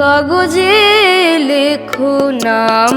কাগজে লেখো নাম।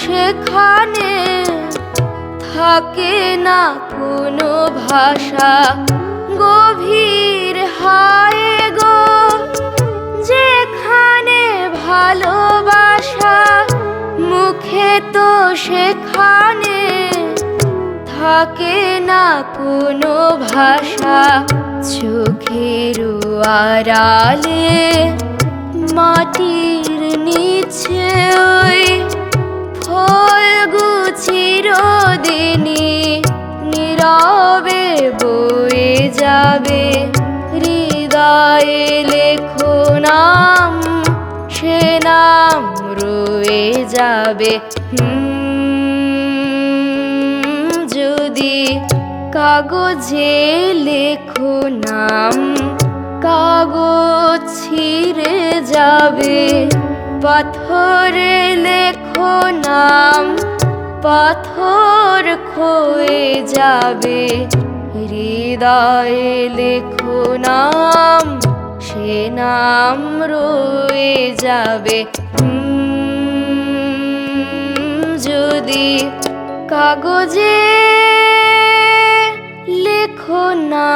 সেখানে থাকে না কোনো ভাষা। গভীর হয় গো, যেখানে ভালোবাসা, মুখে তো সেখানে থাকে না কোনো ভাষা। চোখের আড়ালে, মাটির নিচে ওই ফল গুছির দিনই নীরবে বয়ে যাবে। হৃদয়ে লেখো নাম, সে নাম রয়ে যাবে। যদি কাগজে লেখো নাম, কাগজ ছিঁড়ে যাবে। পাথরে লেখো নাম, পাথর ক্ষয়ে যাবে। হৃদয়ে লেখো নাম, সে নাম রয়ে যাবে। যদি কাগজে লেখো না